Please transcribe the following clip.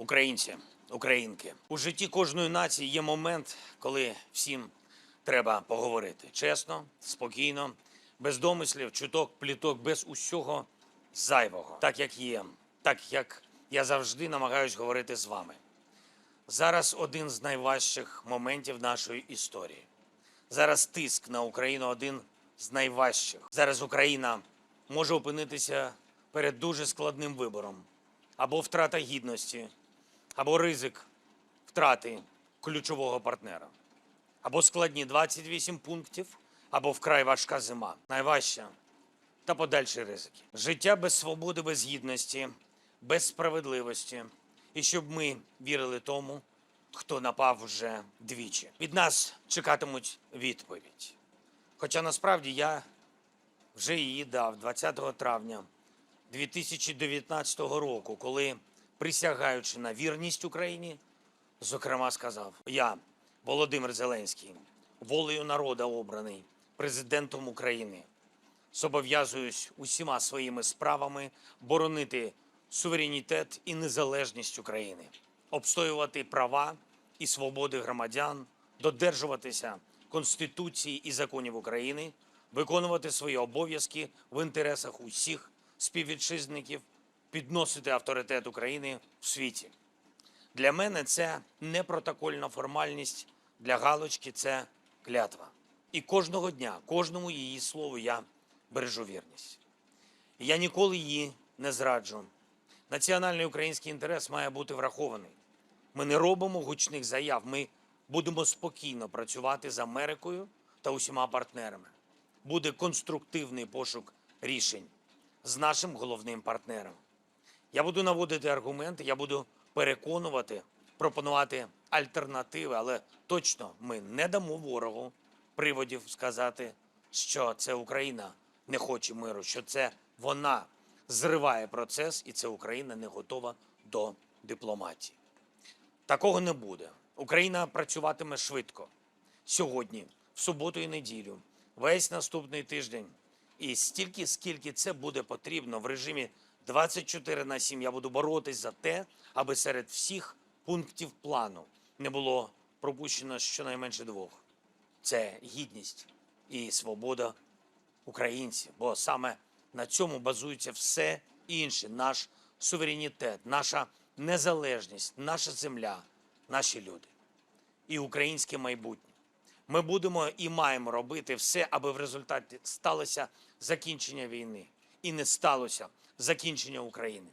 Українці, українки, у житті кожної нації є момент, коли всім треба поговорити чесно, спокійно, без домислів, чуток, пліток, без усього зайвого, так як є, так як я завжди намагаюсь говорити з вами. Зараз один з найважчих моментів нашої історії. Зараз тиск на Україну один з найважчих. Зараз Україна може опинитися перед дуже складним вибором або втрата гідності, або ризик втрати ключового партнера, або складні 28 пунктів, або вкрай важка зима. Найважча та подальші ризики. Життя без свободи, без гідності, без справедливості. І щоб ми вірили тому, хто напав вже двічі. Від нас чекатимуть відповідь. Хоча насправді я вже її дав 20 травня 2019 року, коли, присягаючи на вірність Україні, зокрема сказав: Я, Володимир Зеленський, волею народа обраний президентом України, зобов'язуюсь усіма своїми справами боронити суверенітет і незалежність України, обстоювати права і свободи громадян, додержуватися Конституції і законів України, виконувати свої обов'язки в інтересах усіх співвітчизників, підносити авторитет України в світі. Для мене це не протокольна формальність, для галочки це клятва. І кожного дня, кожному її слову я бережу вірність. Я ніколи її не зраджу. Національний український інтерес має бути врахований. Ми не робимо гучних заяв. Ми будемо спокійно працювати з Америкою та усіма партнерами. Буде конструктивний пошук рішень з нашим головним партнером. Я буду наводити аргументи, я буду переконувати, пропонувати альтернативи, але точно ми не дамо ворогу приводів сказати, що це Україна не хоче миру, що це вона зриває процес, і це Україна не готова до дипломатії. Такого не буде. Україна працюватиме швидко сьогодні, в суботу і неділю, весь наступний тиждень. І стільки, скільки це буде потрібно в режимі 24 на 7, я буду боротись за те, аби серед всіх пунктів плану не було пропущено щонайменше двох: це гідність і свобода українців. Бо саме на цьому базується все інше: наш суверенітет, наша незалежність, наша земля, наші люди і українське майбутнє. Ми будемо і маємо робити все, аби в результаті сталося закінчення війни і не сталося закінчення України.